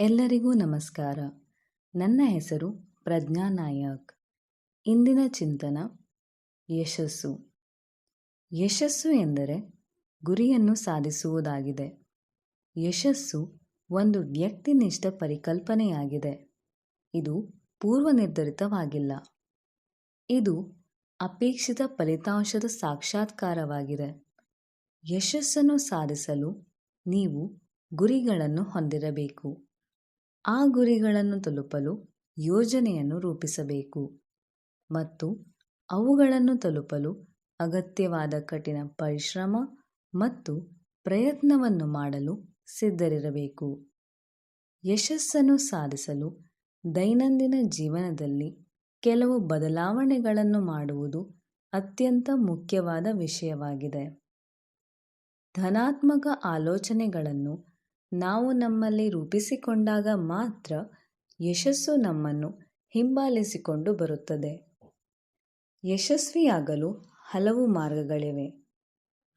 ಎಲ್ಲರಿಗೂ ನಮಸ್ಕಾರ. ನನ್ನ ಹೆಸರು ಪ್ರಜ್ಞಾ ನಾಯಕ್. ಇಂದಿನ ಚಿಂತನ, ಯಶಸ್ಸು. ಯಶಸ್ಸು ಎಂದರೆ ಗುರಿಯನ್ನು ಸಾಧಿಸುವುದಾಗಿದೆ. ಯಶಸ್ಸು ಒಂದು ವ್ಯಕ್ತಿನಿಷ್ಠ ಪರಿಕಲ್ಪನೆಯಾಗಿದೆ. ಇದು ಪೂರ್ವನಿರ್ಧರಿತವಾಗಿಲ್ಲ. ಇದು ಅಪೇಕ್ಷಿತ ಫಲಿತಾಂಶದ ಸಾಕ್ಷಾತ್ಕಾರವಾಗಿದೆ. ಯಶಸ್ಸನ್ನು ಸಾಧಿಸಲು ನೀವು ಗುರಿಗಳನ್ನು ಹೊಂದಿರಬೇಕು. ಆ ಗುರಿಗಳನ್ನು ತಲುಪಲು ಯೋಜನೆಯನ್ನು ರೂಪಿಸಬೇಕು ಮತ್ತು ಅವುಗಳನ್ನು ತಲುಪಲು ಅಗತ್ಯವಾದ ಕಠಿಣ ಪರಿಶ್ರಮ ಮತ್ತು ಪ್ರಯತ್ನವನ್ನು ಮಾಡಲು ಸಿದ್ಧರಿರಬೇಕು. ಯಶಸ್ಸನ್ನು ಸಾಧಿಸಲು ದೈನಂದಿನ ಜೀವನದಲ್ಲಿ ಕೆಲವು ಬದಲಾವಣೆಗಳನ್ನು ಮಾಡುವುದು ಅತ್ಯಂತ ಮುಖ್ಯವಾದ ವಿಷಯವಾಗಿದೆ. ಧನಾತ್ಮಕ ಆಲೋಚನೆಗಳನ್ನು ನಾವು ನಮ್ಮಲ್ಲಿ ರೂಪಿಸಿಕೊಂಡಾಗ ಮಾತ್ರ ಯಶಸ್ಸು ನಮ್ಮನ್ನು ಹಿಂಬಾಲಿಸಿಕೊಂಡು ಬರುತ್ತದೆ. ಯಶಸ್ವಿಯಾಗಲು ಹಲವು ಮಾರ್ಗಗಳಿವೆ.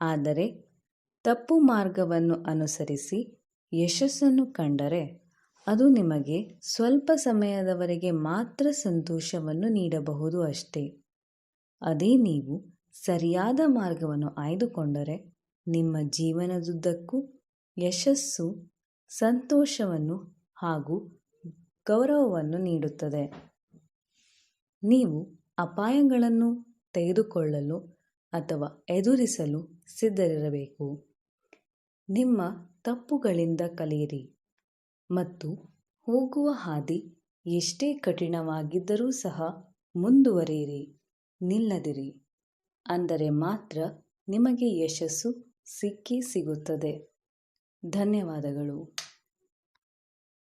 ಆದರೆ ತಪ್ಪು ಮಾರ್ಗವನ್ನು ಅನುಸರಿಸಿ ಯಶಸ್ಸನ್ನು ಕಂಡರೆ ಅದು ನಿಮಗೆ ಸ್ವಲ್ಪ ಸಮಯದವರೆಗೆ ಮಾತ್ರ ಸಂತೋಷವನ್ನು ನೀಡಬಹುದು ಅಷ್ಟೇ. ಅದೇ ನೀವು ಸರಿಯಾದ ಮಾರ್ಗವನ್ನು ಆಯ್ದುಕೊಂಡರೆ ನಿಮ್ಮ ಜೀವನದುದ್ದಕ್ಕೂ ಯಶಸ್ಸು ಸಂತೋಷವನ್ನು ಹಾಗೂ ಗೌರವವನ್ನು ನೀಡುತ್ತದೆ. ನೀವು ಅಪಾಯಗಳನ್ನು ತೆಗೆದುಕೊಳ್ಳಲು ಅಥವಾ ಎದುರಿಸಲು ಸಿದ್ಧರಿರಬೇಕು. ನಿಮ್ಮ ತಪ್ಪುಗಳಿಂದ ಕಲಿಯಿರಿ ಮತ್ತು ಹೋಗುವ ಹಾದಿ ಎಷ್ಟೇ ಕಠಿಣವಾಗಿದ್ದರೂ ಸಹ ಮುಂದುವರಿಯಿರಿ, ನಿಲ್ಲದಿರಿ. ಅಂದರೆ ಮಾತ್ರ ನಿಮಗೆ ಯಶಸ್ಸು ಸಿಕ್ಕೇ ಸಿಗುತ್ತದೆ. ಧನ್ಯವಾದಗಳು.